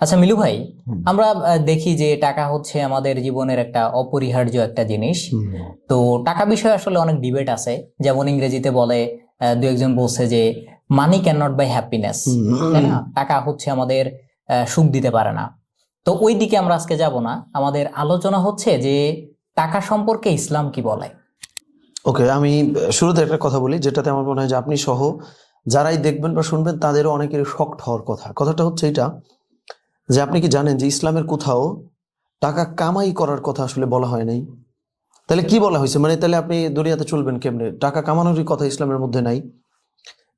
আচ্ছা মিলু ভাই আমরা দেখি যে টাকা হচ্ছে আমাদের জীবনের একটা অপরিহার্য একটা জিনিস। তো টাকা বিষয়ে আসলে অনেক ডিবেট আছে। যেমন ইংরেজিতে বলে দু একজন বলছে যে money can not buy happiness তাই না? টাকা হচ্ছে আমাদের সুখ দিতে পারে না। তো ওই দিকে আমরা আজকে যাব না। আমাদের আলোচনা হচ্ছে যে টাকা সম্পর্কে ইসলাম কি বলে? ওকে আমি শুরুতে একটা কথা বলি যেটাতে আমার মনে হয় যে আপনি সহ যারাই দেখবেন বা শুনবেন তাদেরও অনেকের শক্ট হওয়ার কথা। কথাটা হচ্ছে এটা যে আপনি কি জানেন যে ইসলামের কোথাও টাকা কামাই করার কথা আসলে বলা হয় নাই? তাহলে কি বলা হয়েছে? মানে তাহলে আপনি দুনিয়াতে চলবেন কেমনে? টাকা কামানোরই কথা ইসলামের মধ্যে নাই।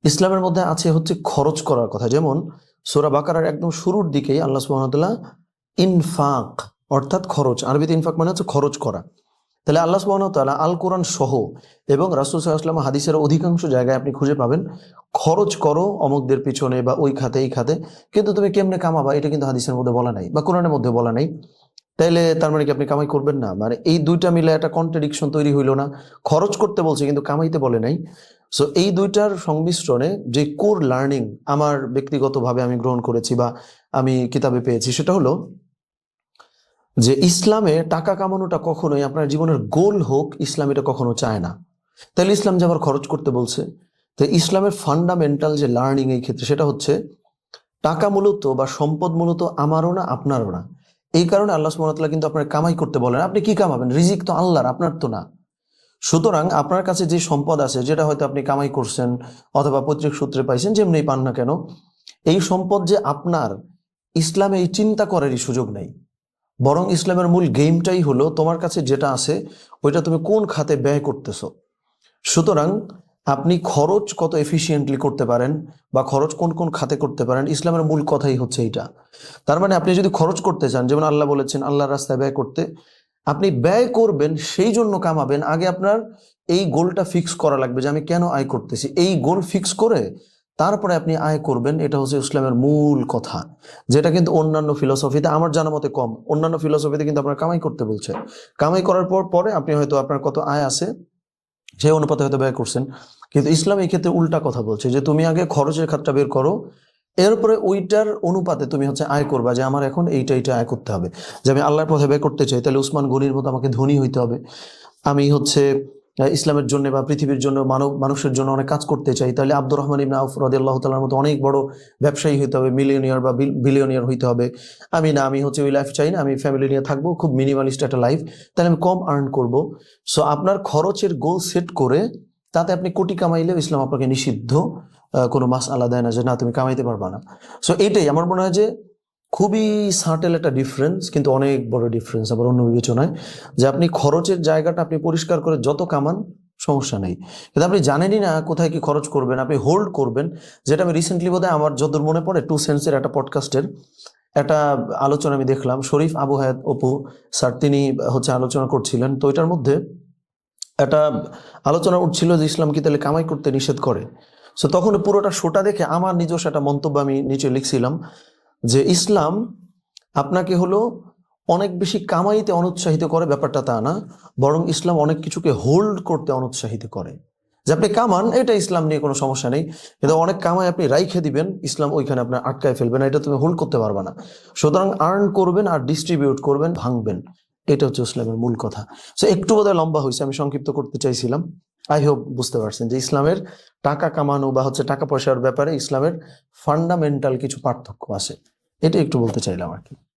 ইসলামের মধ্যে আছে হচ্ছে খরচ করার কথা। যেমন সোরা বাকারার একদম শুরুর দিকেই আল্লাহ সুবহানাহুয়া ইনফাক, অর্থাৎ খরচ। আরবিতে ইনফাক মানে হচ্ছে খরচ করা। তাহলে আল্লাহ সুবহানাহুয়া আল কোরআন সহ এবং রাসুল সাল্লাম হাদিসের অধিকাংশ জায়গায় আপনি খুঁজে পাবেন, খরচ করো অমুকদের পিছনে বা ওই খাতে, এই খাতে, কিন্তু তুমি কেমনে কামাবা এটা কিন্তু হাদিসের মধ্যে বলা নাই বা কোরআনের মধ্যে বলা নাই। তাইলে তার মানে কি আপনি কামাই করবেন না? মানে এই দুইটা মিলে একটা কন্ট্রাডিকশন তৈরি হইল না। খরচ করতে বলছে কিন্তু কামাইতে বলে নাই। সো এই দুইটার সংমিশ্রণে যে কোর লার্নিং আমার ব্যক্তিগতভাবে আমি গ্রহণ করেছি বা আমি কিতাবে পেয়েছি সেটা হলো যে ইসলামে টাকা কামানোটা কখনোই আপনার জীবনের গোল হোক, ইসলাম এটা কখনো চায় না। তাহলে ইসলাম যে আবার খরচ করতে বলছে, তো ইসলামের ফান্ডামেন্টাল যে লার্নিং এই ক্ষেত্রে সেটা হচ্ছে, টাকা মূলত বা সম্পদ মূলত আমারও না, আপনারও না। এই কারণে আল্লাহ সুমতাল্লাহ কিন্তু আপনার কামাই করতে বলেন, আপনি কি কামাবেন? রিজিক তো আল্লাহর, আপনার তো না। সুতরাং আপনার কাছে যে সম্পদ আছে, যেটা হয়তো আপনি কামাই করছেন অথবা পৈতৃক সূত্রে পাইছেন, যেমনি পান না কেন, এই সম্পদ যে আপনার, ইসলামে এই চিন্তা করারই সুযোগ নেই। বরং ইসলামের মূল গেমটাই হলো তোমার কাছে যেটা আছে, ওইটা তুমি কোন খাতে ব্যয় করতেছো? সুতরাং আপনি খরচ কত এফিসিয়েন্টলি করতে পারেন বা খরচ কোন কোন খাতে করতে পারেন, ইসলামের মূল কথাই হচ্ছে এইটা। তার মানে আপনি যদি খরচ করতে চান, যেমন আল্লাহ বলেছেন, আল্লাহর রাস্তায় ব্যয় করতে, আপনি ব্যয় করবেন, সেই জন্য কামাবেন। আগে আপনার এই গোলটা ফিক্স করা লাগবে যে আমি কেন আয় করতেছি। এই গোল ফিক্স করে তারপরে আপনি আয় করবেন, এটা হচ্ছে ইসলামের মূল কথা। যেটা কিন্তু অন্যান্য ফিলোসফিতে আমার জানা মতে কম। অন্যান্য ফিলোসফিতে কিন্তু আপনার কামাই করতে বলছে। কামাই করার পর, পরে আপনি হয়তো আপনার কত আয় আছে সেই অনুপাতে হয়তো ব্যয় করছেন। কিন্তু ইসলাম এই ক্ষেত্রে উল্টা কথা বলছে, যে তুমি আগে খরচের খাতটা বের করো, এরপরে ওইটার অনুপাতে তুমি হচ্ছে আয় করবা, যে আমার এখন এইটা এইটা আয় করতে হবে। যে আমি আল্লাহর পথে ব্যয় করতে চাই, তাহলে উসমান গনির মতো আমাকে ধনী হইতে হবে। আমি হচ্ছে ইসলামের জন্য বা পৃথিবীর জন্য, মানব, মানুষের জন্য অনেক কাজ করতে চাই, তাহলে আব্দুর রহমান ইবনা আউফ রাদিয়াল্লাহু তাআলার মতো অনেক বড় ব্যবসায়ী হইতে হবে মিলিয়নিয়ার বা বিলিয়নিয়ার হইতে হবে। আমি না, আমি হচ্ছে ওই লাইফ চাই না, আমি ফ্যামিলি নিয়ে থাকব, খুব মিনিমালিস্ট একটা লাইফ তাহলে আমি কম আর্ন করব। সো আপনার খরচের গোল সেট করে তাতে আপনি কোটি কামাইলেও ইসলাম আপনাকে নিষিদ্ধ কোনো মাস আলাদা দেয় না যে না, তুমি কামাইতে পারবা না। সো এটাই, আমার মনে হয় যে খুবই সার্টেল একটা ডিফারেন্স কিন্তু অনেক বড় ডিফারেন্স আবার অন্য বিবেচনায়, যে আপনি খরচের জায়গাটা আপনি পরিষ্কার করে যত কামান, সমস্যা নেই। কিন্তু আপনি জানেনই না কোথায় কি খরচ করবেন, আপনি হোল্ড করবেন, যেটা আমি রিসেন্টলি বোধহয় আমার যতদূর মনে পড়ে টু সেন্সের একটা পডকাস্টের একটা আলোচনা আমি দেখলাম, শরীফ আবু হায়াত অপু স্যার তিনি হচ্ছে আলোচনা করছিলেন। তো এটার মধ্যে একটা আলোচনা উঠছিল যে ইসলাম কি তাহলে কামাই করতে নিষেধ করে? সো তখন পুরোটা শোটা দেখে আমার নিজস্ব একটা মন্তব্য আমি নিচে লিখছিলাম। যে ইসলাম আপনাকে হলো অনেক বেশি কামাইতে অনুৎসাহিত করে, ব্যাপারটা তা না, বরং ইসলাম অনেক কিছুকে হোল্ড করতে অনুৎসাহিত করে। যে আপনি কামান, এটা ইসলাম নিয়ে কোনো সমস্যা নেই। কিন্তু অনেক কামাই আপনি রাইখে দিবেন, ইসলাম ওইখানে আপনার আটকায় ফেলবেন, এটা তুমি হোল্ড করতে পারবে না। সুতরাং আর্ন করবেন আর ডিস্ট্রিবিউট করবেন, ভাঙবেন। এটা হচ্ছে ইসলামের মূল কথা। সো একটু বোধহয় লম্বা হয়েছে আমি সংক্ষিপ্ত করতে চাইছিলাম। আই হোপ বুঝতে পারছেন যে ইসলামের টাকা কামানো বা হচ্ছে টাকা পয়সার ব্যাপারে ইসলামের ফান্ডামেন্টাল কিছু পার্থক্য আছে। এটা একটু বলতে চাইলাম আর কি।